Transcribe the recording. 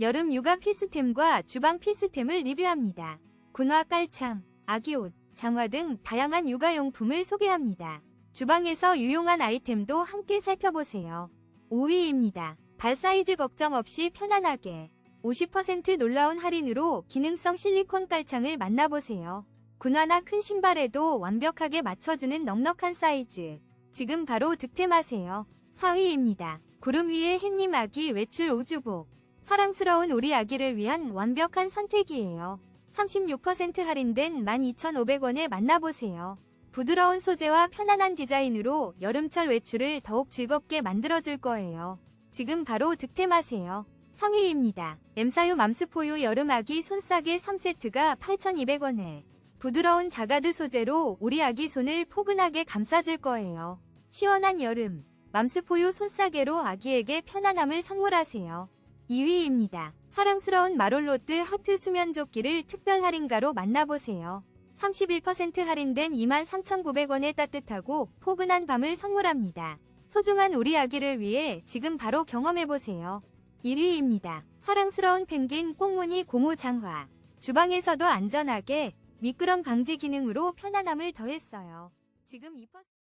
여름 육아 필수템과 주방 필수템을 리뷰합니다. 군화 깔창, 아기 옷, 장화 등 다양한 육아용품을 소개합니다. 주방에서 유용한 아이템도 함께 살펴보세요. 5위입니다. 발 사이즈 걱정 없이 편안하게 50% 놀라운 할인으로 기능성 실리콘 깔창을 만나보세요. 군화나 큰 신발에도 완벽하게 맞춰주는 넉넉한 사이즈. 지금 바로 득템하세요. 4위입니다. 구름 위에 햇님 아기 외출 오주복. 사랑스러운 우리 아기를 위한 완벽한 선택이에요. 36% 할인된 12,500원에 만나보세요. 부드러운 소재와 편안한 디자인으로 여름철 외출을 더욱 즐겁게 만들어줄 거예요. 지금 바로 득템하세요. 3위입니다. 엠사유 맘스포유 여름아기 손싸개 3세트가 8,200원에 부드러운 자가드 소재로 우리 아기 손을 포근하게 감싸줄 거예요. 시원한 여름, 맘스포유 손싸개로 아기에게 편안함을 선물하세요. 2위입니다. 사랑스러운 마롤로트 하트 수면조끼를 특별 할인가로 만나보세요. 31% 할인된 23,900원에 따뜻하고 포근한 밤을 선물합니다. 소중한 우리 아기를 위해 지금 바로 경험해보세요. 1위입니다. 사랑스러운 펭귄 꽁무니 고무 장화. 주방에서도 안전하게 미끄럼 방지 기능으로 편안함을 더했어요. 지금 2%